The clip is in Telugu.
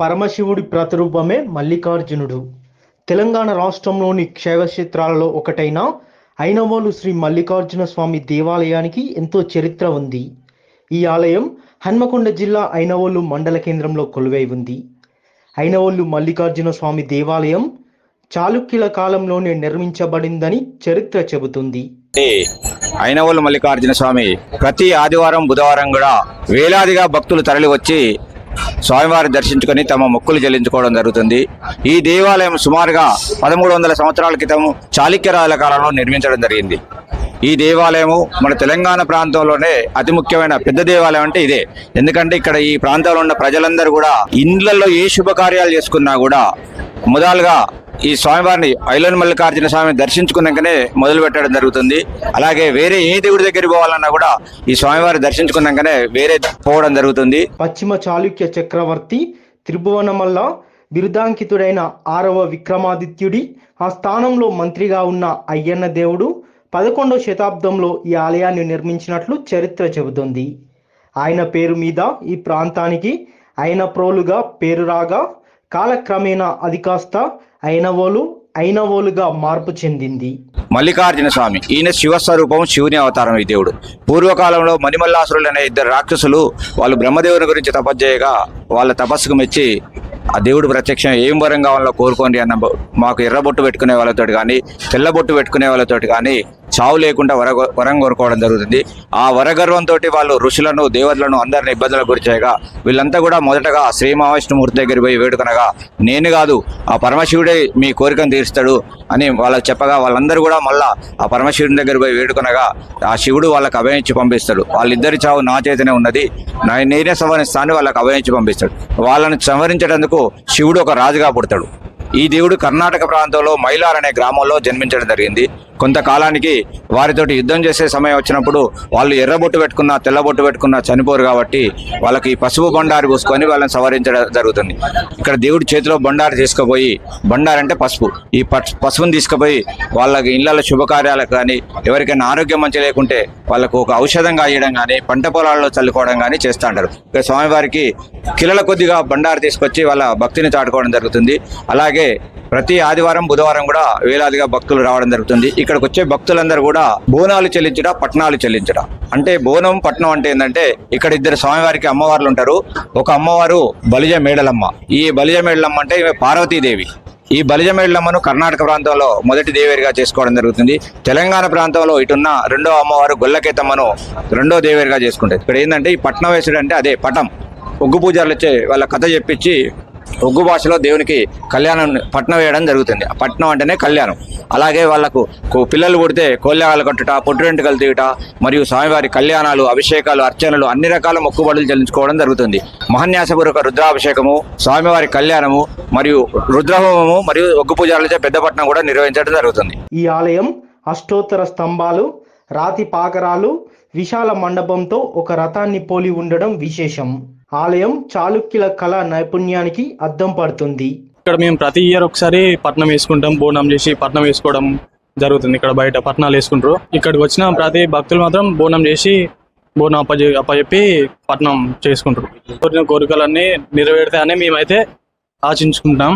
పరమశివుడి ప్రతిరూపమే మల్లికార్జునుడు. తెలంగాణ రాష్ట్రంలోని క్షేత్రాలలో ఒకటైన ఐనవోలు శ్రీ మల్లికార్జున స్వామి దేవాలయానికి ఎంతో చరిత్ర ఉంది. ఈ ఆలయం హన్మకొండ జిల్లా ఐనవోలు మండల కేంద్రంలో కొలువై ఉంది. ఐనవోలు మల్లికార్జున స్వామి దేవాలయం చాళుక్యుల కాలంలోనే నిర్మించబడిందని చరిత్ర చెబుతుంది. ఈ అయినవోలు మల్లికార్జున స్వామి ప్రతి ఆదివారం బుధవారం కూడా వేలాదిగా భక్తులు తరలి వచ్చి స్వామివారి దర్శించుకొని తమ మొక్కులు చెల్లించుకోవడం జరుగుతుంది. ఈ దేవాలయం సుమారుగా పదమూడు వందల సంవత్సరాల క్రితం చాళుక్య రాజుల కాలంలో నిర్మించడం జరిగింది. ఈ దేవాలయము మన తెలంగాణ ప్రాంతంలోనే అతి ముఖ్యమైన పెద్ద దేవాలయం అంటే ఇదే. ఎందుకంటే ఇక్కడ ఈ ప్రాంతంలో ఉన్న ప్రజలందరూ కూడా ఇండ్లలో ఏ శుభకార్యాలు చేసుకున్నా కూడా మొదలుగా ఈ స్వామివారిని ఐలోని మల్లికార్జున స్వామిని దర్శించుకున్నాకనే మొదలు పెట్టడం జరుగుతుంది. అలాగే వేరే ఏ దేవుడి దగ్గరికి పోవాలన్నా కూడా ఈ స్వామివారి దర్శించుకున్నాకనే వేరే పోవడం జరుగుతుంది. పశ్చిమ చాళుక్య చక్రవర్తి త్రిభువనమల్ల బిరుదాంకితుడైన ఆరవ విక్రమాదిత్యుడి ఆ స్థానంలో మంత్రిగా ఉన్న అయ్యన్న దేవుడు పదకొండవ శతాబ్దంలో ఈ ఆలయాన్ని నిర్మించినట్లు చరిత్ర చెబుతుంది. ఆయన పేరు మీద ఈ ప్రాంతానికి అయిన ప్రోలుగా పేరు రాగా కాలక్రమేణా అది కాస్త అయినవోలు అయినవోలుగా మార్పు చెందింది. మల్లికార్జున స్వామి ఈయన శివస్వరూపం శివుని అవతారం ఈ దేవుడు. పూర్వకాలంలో మణిమల్లాసురులు అనే ఇద్దరు రాక్షసులు వాళ్ళు బ్రహ్మదేవుని గురించి తపస్సేయగా వాళ్ళ తపస్సుకు మెచ్చి ఆ దేవుడు ప్రత్యక్షం ఏం వరం కావాలో కోరుకోండి అన్న మాకు ఎర్రబొట్టు పెట్టుకునే వాళ్ళతోటి కానీ తెల్లబొట్టు పెట్టుకునే వాళ్ళతోటి కానీ చావు లేకుండా వర వరం కోరుకోవడం జరుగుతుంది. ఆ వరగర్వంతో వాళ్ళు ఋషులను దేవతలను అందరిని ఇబ్బందులకు గురిచేయగా వీళ్ళంతా కూడా మొదటగా శ్రీ మహావిష్ణుమూర్తి దగ్గర పోయి వేడుకనగా నేను కాదు ఆ పరమశివుడే మీ కోరికను తీరుస్తాడు అని వాళ్ళకి చెప్పగా వాళ్ళందరూ కూడా మళ్ళా ఆ పరమశివుని దగ్గర పోయి వేడుకనగా ఆ శివుడు వాళ్ళకి అభయించి పంపిస్తాడు. వాళ్ళిద్దరి చావు నా చేతనే ఉన్నది. నా నేనే సంవరిస్తాను వాళ్ళకి అభయించి పంపిస్తాడు. వాళ్ళని సంవరించేటందుకు శివుడు ఒక రాజుగా పుడతాడు. ఈ దేవుడు కర్ణాటక ప్రాంతంలో మైలార్ అనే గ్రామంలో జన్మించడం జరిగింది. కొంతకాలానికి వారితోటి యుద్ధం చేసే సమయం వచ్చినప్పుడు వాళ్ళు ఎర్రబొట్టు పెట్టుకున్నా తెల్లబొట్టు పెట్టుకున్నా చనిపోరు కాబట్టి వాళ్ళకి ఈ పసుపు బండారు పూసుకొని వాళ్ళని సవరించడం జరుగుతుంది. ఇక్కడ దేవుడి చేతిలో బండారు తీసుకుపోయి బండారు అంటే పసుపు. ఈ పస్- పసుపుని తీసుకుపోయి వాళ్ళకి ఇళ్ళ శుభకార్యాలకు కానీ ఎవరికైనా ఆరోగ్యం మంచి లేకుంటే వాళ్ళకు ఒక ఔషధంగా ఇవ్వడం కానీ పంట పొలాల్లో చల్లుకోవడం కానీ చేస్తూ ఉంటారు ఇక స్వామివారికి కిలల కొద్దిగా బండారు తీసుకొచ్చి వాళ్ళ భక్తిని చాటుకోవడం జరుగుతుంది. అలాగే ప్రతి ఆదివారం బుధవారం కూడా వేలాదిగా భక్తులు రావడం జరుగుతుంది. ఇక్కడికి వచ్చే భక్తులందరూ కూడా బోనాలు చెల్లించడం పట్నాలు చెల్లించడం? అంటే బోనం పట్నం అంటే ఏంటంటే ఇక్కడ ఇద్దరు స్వామివారికి అమ్మవార్లు ఉంటారు. ఒక అమ్మవారు బలిజ మేడలమ్మ ఈ బలిజ మేడలమ్మ అంటే ఈమె పార్వతీదేవి. ఈ బలిజమేళ్ళమ్మను కర్ణాటక ప్రాంతంలో మొదటి దేవేరిగా చేసుకోవడం జరుగుతుంది. తెలంగాణ ప్రాంతంలో ఇటున్న రెండో అమ్మవారు గొల్లకేతమ్మను రెండో దేవేరిగా చేసుకుంటారు. ఇక్కడ ఏంటంటే ఈ పట్నం వేసుడు అంటే అదే పటం. ఒగ్గు పూజారులు వచ్చే వాళ్ళ కథ చెప్పించి ఒగ్గు భాషలో దేవునికి కళ్యాణం పట్నం వేయడం జరుగుతుంది. ఆ పట్నం అంటేనే కళ్యాణం. అలాగే వాళ్ళకు కో- పిల్లలు పుడితే కోల్యాగాలు కట్టుట పొట్టురెంటుకలు తీయట మరియు స్వామివారి కళ్యాణాలు అభిషేకాలు అర్చనలు అన్ని రకాల మొక్కుబడులు చెల్లించుకోవడం జరుగుతుంది. మహన్యాసపూర్వక రుద్రాభిషేకము స్వామివారి కళ్యాణము మరియు రుద్రహోమము మరియు ఒగ్గు పూజలచే పెద్దపట్నం కూడా నిర్వహించడం జరుగుతుంది. ఈ ఆలయం అష్టోత్తర స్తంభాలు రాతి పాకరాలు విశాల మండపంతో ఒక రథాన్ని పోలి ఉండడం విశేషం. ఆలయం చాళుక్యుల కళా నైపుణ్యానికి అద్దం పడుతుంది. ఇక్కడ మేము ప్రతి ఇయర్ ఒకసారి పట్నం వేసుకుంటాం బోనం చేసి పట్నం వేసుకోవడం జరుగుతుంది. ఇక్కడ బయట పట్నాలు వేసుకుంటారు. ఇక్కడికి వచ్చిన ప్రతి భక్తులు మాత్రం బోనం చేసి బోనం అప్ప అప్పచెప్పి పట్నం చేసుకుంటారు. కోరిన కోరికలన్నీ నెరవేరుతాయని మేమైతే ఆశించుకుంటాం.